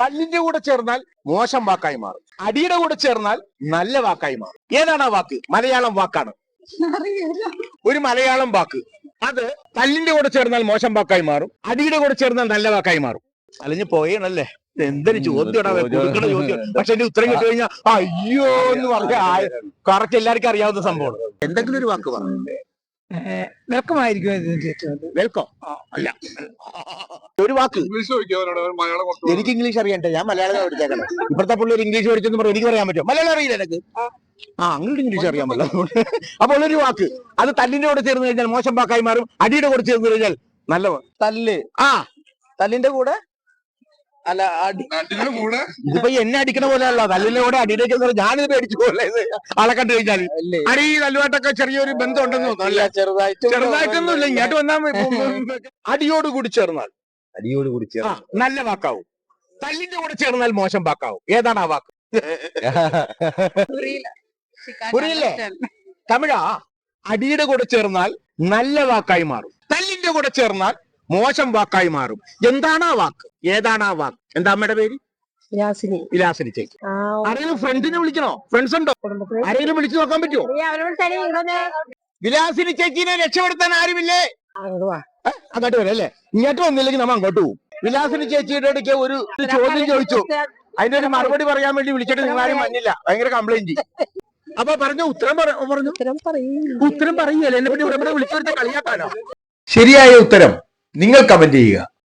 തല്ലിന്റെ കൂടെ ചേർന്നാൽ മോശം വാക്കായി മാറും. അടിയുടെ കൂടെ ചേർന്നാൽ നല്ല വാക്കായി മാറും. ഏതാണ് ആ വാക്ക്? മലയാളം വാക്കാണ്. ഒരു മലയാളം വാക്ക്. അത് തല്ലിന്റെ കൂടെ ചേർന്നാൽ മോശം വാക്കായി മാറും. അടിയുടെ കൂടെ ചേർന്നാൽ നല്ല വാക്കായി മാറും. അലഞ്ഞു പോയണല്ലേ? എന്തൊരു ചോദ്യമാണ് കൊടുക്കണ ചോദ്യം. പക്ഷെ എന്റെ ഉത്തരം കിട്ടി കഴിഞ്ഞാൽ അയ്യോ എന്ന് പറഞ്ഞ കറക്റ്റ് എല്ലാവർക്കും അറിയാവുന്ന സംഭവമാണ്. എന്തെങ്കിലും ഒരു വാക്ക് പറഞ്ഞു. വെൽക്കം. അല്ല. ഒരു വാക്ക്. എനിക്ക് ഇംഗ്ലീഷ് അറിയണ്ട? ഞാൻ മലയാളം പഠിച്ചേക്കണം. ഇപ്പോഴത്തെ ഒരു ഇംഗ്ലീഷ് പഠിച്ചെന്ന് പറഞ്ഞു. എനിക്ക് പറയാൻ പറ്റും മലയാളം അറിയില്ല എനിക്ക്. ആ. അങ്ങോട്ട് ഇംഗ്ലീഷ് അറിയാൻ പറ്റില്ല അപ്പോൾ ഒരു വാക്ക്. അത് തല്ലിന്റെ കൂടെ ചേർന്ന് കഴിഞ്ഞാൽ മോശം വാക്കായി മാറും. അടിയുടെ കൂടെ ചേർന്ന് കഴിഞ്ഞാൽ നല്ല തല്ല്. ആ. തല്ലിന്റെ കൂടെ അല്ല കൂടെ? ഇതിപ്പോ എന്നെ അടിക്കണ പോലെ അല്ല. തല്ലിന്റെ കൂടെ അടിയിലേക്ക് ഞാനിത് പേടിച്ചു പോലെ ആളെ കണ്ടു കഴിഞ്ഞാൽ അല്ലേ? അടി തല്ലുമായിട്ടൊക്കെ ചെറിയൊരു ബന്ധം ഉണ്ടെന്ന് തോന്നുന്നു ചെറുതായിട്ട് ചെറുതായിട്ട് ചെറുതായിട്ടൊന്നുമില്ല ഇങ്ങോട്ട് വന്നാൽ അടിയോട് കൂടി ചേർന്നാൽ. അടിയോട് കൂടി ചേർന്നാൽ. നല്ല വാക്കാവും. തല്ലിന്റെ കൂടെ ചേർന്നാൽ മോശം വാക്കാവും. ഏതാണ് ആ വാക്ക്? പുരിയില്ലേ? തമിഴാ? അടിയുടെ കൂടെ ചേർന്നാൽ നല്ല വാക്കായി മാറും. തല്ലിന്റെ കൂടെ ചേർന്നാൽ മോശം വാക്കായി മാറും. എന്താണ് ആ വാക്ക്? ഏതാണ് ആ വാക്ക്? എന്താ അമ്മയുടെ പേര്? യാസിനി വിലാസിനി ചേച്ചി. ആരെങ്കിലും ഫ്രണ്ടിനെ വിളിക്കണോ? ഫ്രണ്ട്സ് ഉണ്ടോ? ആരെങ്കിലും വിളിച്ചു നോക്കാൻ പറ്റുമോ വിലാസിനി ചേച്ചിനെ രക്ഷപ്പെടുത്താൻ ആരുമില്ലേ? അങ്ങോട്ട് വരും അങ്ങോട്ട് വരാം അല്ലേ? ഇങ്ങോട്ട് വന്നില്ലെങ്കിൽ നമ്മ അങ്ങോട്ട് പോകും വിലാസിനി ചേച്ചിയുടെ ഇടയ്ക്ക് ഒരു ചോദ്യം ചോദിച്ചു. അതിന്റെ ഒരു മറുപടി പറയാൻ വേണ്ടി വിളിച്ചിട്ട് നിങ്ങൾ ആരും മഞ്ഞില്ല ഭയങ്കര കംപ്ലൈന്റ് അപ്പൊ പറഞ്ഞു ഉത്തരം പറഞ്ഞു. ഉത്തരം പറയൂ. ഉത്തരം പറയുകയല്ലേ? എന്നെ പറ്റി ഇവിടെ വിളിച്ചു കളിയാക്കാനോ? ശരിയായ ഉത്തരം. നിങ്ങൾ കമന്റ് ചെയ്യുക.